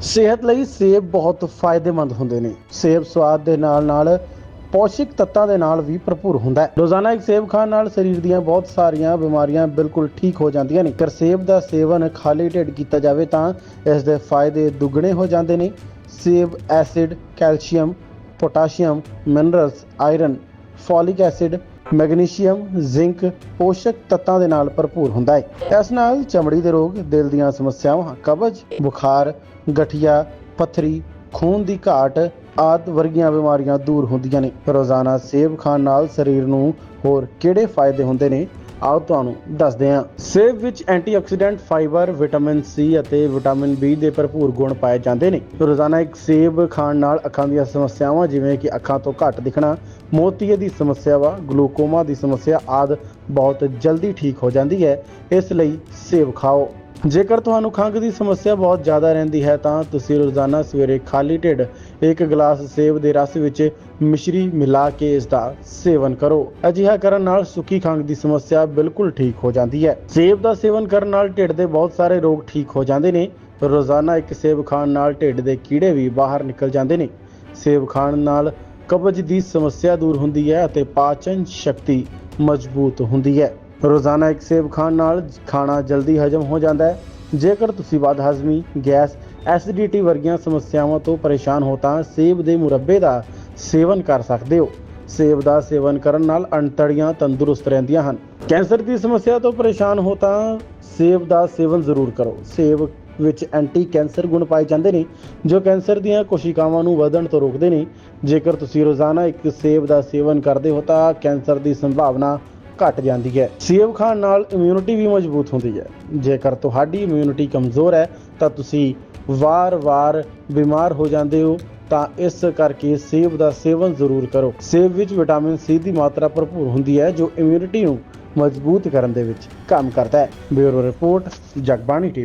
ਸਿਹਤ ਲਈ ਸੇਬ ਬਹੁਤ ਫਾਇਦੇਮੰਦ ਹੁੰਦੇ ਨੇ। ਸੇਬ ਸਵਾਦ ਦੇ ਨਾਲ ਨਾਲ ਪੌਸ਼ਟਿਕ ਤੱਤਾਂ ਦੇ ਨਾਲ ਵੀ ਭਰਪੂਰ ਹੁੰਦਾ ਹੈ। ਰੋਜ਼ਾਨਾ ਇੱਕ ਸੇਬ ਖਾਣ ਨਾਲ ਸਰੀਰ ਦੀਆਂ ਬਹੁਤ ਸਾਰੀਆਂ ਬਿਮਾਰੀਆਂ ਬਿਲਕੁਲ ਠੀਕ ਹੋ ਜਾਂਦੀਆਂ ਨੇ। ਕਰ ਸੇਬ ਦਾ ਸੇਵਨ ਖਾਲੀ ਢਿੱਡ ਕੀਤਾ ਜਾਵੇ ਤਾਂ ਇਸ ਦੇ ਫਾਇਦੇ ਦੁੱਗਣੇ ਹੋ ਜਾਂਦੇ ਨੇ। ਸੇਬ acid, calcium, potassium, minerals, iron folic acid, magnesium, zinc, ਪੋਸ਼ਕ ਤੱਤਾਂ ਦੇ ਨਾਲ ਭਰਪੂਰ ਹੁੰਦਾ ਹੈ। ਇਸ ਨਾਲ ਚਮੜੀ ਦੇ ਰੋਗ, ਦਿਲ ਦੀਆਂ ਸਮੱਸਿਆਵਾਂ, ਕਬਜ਼, ਬੁਖਾਰ, ਗਠੀਆ, ਪੱਥਰੀ, ਖੂਨ ਦੀ ਘਾਟ ਆਦਿ ਵਰਗੀਆਂ ਬਿਮਾਰੀਆਂ ਦੂਰ ਹੁੰਦੀਆਂ ਨੇ। ਰੋਜ਼ਾਨਾ ਸੇਬ ਖਾਣ ਨਾਲ ਸਰੀਰ ਨੂੰ ਹੋਰ ਕਿਹੜੇ ਫਾਇਦੇ ਹੁੰਦੇ ਨੇ? ਆਓ ਤੁਹਾਨੂੰ ਦੱਸਦੇ ਹਾਂ। ਸੇਬ ਵਿੱਚ ਐਂਟੀਆਕਸੀਡੈਂਟ, ਫਾਈਬਰ, ਵਿਟਾਮਿਨ ਸੀ ਅਤੇ ਵਿਟਾਮਿਨ ਬੀ ਦੇ ਭਰਪੂਰ ਗੁਣ ਪਾਏ ਜਾਂਦੇ ਨੇ। ਰੋਜ਼ਾਨਾ ਇੱਕ ਸੇਬ ਖਾਣ ਨਾਲ ਅੱਖਾਂ ਦੀਆਂ ਸਮੱਸਿਆਵਾਂ ਜਿਵੇਂ ਕਿ ਅੱਖਾਂ ਤੋਂ ਘੱਟ ਦਿਖਣਾ ਮੋਤੀਏ ਦੀ ਸਮੱਸਿਆ ਵਾ, ਗਲੂਕੋਮਾ ਦੀ ਸਮੱਸਿਆ, ਆਦਿ ਬਹੁਤ ਜਲਦੀ ਠੀਕ ਹੋ ਜਾਂਦੀ ਹੈ। ਇਸ ਲਈ ਸੇਬ ਖਾਓ। ਜੇਕਰ ਤੁਹਾਨੂੰ ਖੰਘ ਦੀ ਸਮੱਸਿਆ ਬਹੁਤ ਜ਼ਿਆਦਾ ਰਹਿੰਦੀ ਹੈ, ਤਾਂ ਤੁਸੀਂ ਰੋਜ਼ਾਨਾ ਸਵੇਰੇ ਖਾਲੀ ਢਿੱਡ ਇੱਕ ਗਲਾਸ ਸੇਬ ਦੇ ਰਸ ਵਿੱਚ ਮਿਸ਼ਰੀ ਮਿਲਾ ਕੇ ਇਸ ਦਾ ਸੇਵਨ ਕਰੋ। ਅਜਿਹਾ ਕਰਨ ਨਾਲ ਸੁੱਕੀ ਖੰਘ ਦੀ ਸਮੱਸਿਆ ਬਿਲਕੁਲ ਠੀਕ ਹੋ ਜਾਂਦੀ ਹੈ। ਸੇਬ ਦਾ ਸੇਵਨ ਕਰਨ ਨਾਲ ਢਿੱਡ ਦੇ ਬਹੁਤ ਸਾਰੇ ਰੋਗ ਠੀਕ ਹੋ ਜਾਂਦੇ ਨੇ ਰੋਜ਼ਾਨਾ ਇੱਕ ਸੇਬ ਖਾਣ ਨਾਲ ਢਿੱਡ ਦੇ ਕੀੜੇ ਵੀ ਬਾਹਰ ਨਿਕਲ ਜਾਂਦੇ ਨੇ। ਸੇਬ ਖਾਣ ਨਾਲ ਕਬਜ਼ ਦੀ ਸਮੱਸਿਆ ਦੂਰ ਹੁੰਦੀ ਹੈ ਅਤੇ ਪਾਚਨ ਸ਼ਕਤੀ ਮਜ਼ਬੂਤ ਹੁੰਦੀ ਹੈ। ਰੋਜ਼ਾਨਾ ਇੱਕ ਸੇਬ ਖਾਣ ਨਾਲ ਖਾਣਾ ਜਲਦੀ ਹਜਮ ਹੋ ਜਾਂਦਾ ਹੈ। ਜੇਕਰ ਤੁਸੀਂ ਵੱਧ ਹਾਜ਼ਮੀ ਗੈਸ, ਐਸਿਡਿਟੀ ਵਰਗੀਆਂ ਸਮੱਸਿਆਵਾਂ ਤੋਂ ਪਰੇਸ਼ਾਨ ਹੋ ਤਾਂ ਸੇਬ ਦੇ ਮੁਰੱਬੇ ਦਾ ਸੇਵਨ ਕਰ ਸਕਦੇ ਹੋ। ਸੇਬ ਦਾ ਸੇਵਨ ਕਰਨ ਨਾਲ ਅੰਤੜੀਆਂ ਤੰਦਰੁਸਤ ਰਹਿੰਦੀਆਂ ਹਨ। ਕੈਂਸਰ ਦੀ ਸਮੱਸਿਆ ਤੋਂ ਪਰੇਸ਼ਾਨ ਹੋ ਤਾਂ ਸੇਬ ਦਾ ਸੇਵਨ ਜ਼ਰੂਰ ਕਰੋ। ਸੇਬ ਵਿੱਚ ਐਂਟੀ ਕੈਂਸਰ ਗੁਣ ਪਾਏ ਜਾਂਦੇ ਨੇ, ਜੋ ਕੈਂਸਰ ਦੀਆਂ ਕੋਸ਼ਿਕਾਵਾਂ ਨੂੰ ਵਧਣ ਤੋਂ ਰੋਕਦੇ ਨੇ। ਜੇਕਰ ਤੁਸੀਂ ਰੋਜ਼ਾਨਾ ਇੱਕ ਸੇਬ ਦਾ ਸੇਵਨ ਕਰਦੇ ਹੋ, ਤਾਂ ਕੈਂਸਰ ਦੀ ਸੰਭਾਵਨਾ ਘਟ ਜਾਂਦੀ ਹੈ। ਸੇਬ ਖਾਣ ਨਾਲ ਇਮਿਊਨਿਟੀ ਵੀ ਮਜ਼ਬੂਤ ਹੁੰਦੀ ਹੈ। ਜੇਕਰ ਤੁਹਾਡੀ ਇਮਿਊਨਿਟੀ ਕਮਜ਼ੋਰ ਹੈ, ਤਾਂ ਤੁਸੀਂ ਵਾਰ-ਵਾਰ ਬਿਮਾਰ ਹੋ ਜਾਂਦੇ ਹੋ, ਤਾਂ ਇਸ ਕਰਕੇ ਸੇਬ ਦਾ ਸੇਵਨ ਜ਼ਰੂਰ ਕਰੋ। ਸੇਬ ਵਿੱਚ ਵਿਟਾਮਿਨ ਸੀ ਦੀ ਮਾਤਰਾ ਭਰਪੂਰ ਹੁੰਦੀ ਹੈ, ਜੋ ਇਮਿਊਨਿਟੀ ਨੂੰ ਮਜ਼ਬੂਤ ਕਰਨ ਦੇ ਵਿੱਚ ਕੰਮ ਕਰਦਾ ਹੈ। Bureau report, Jagbani TV.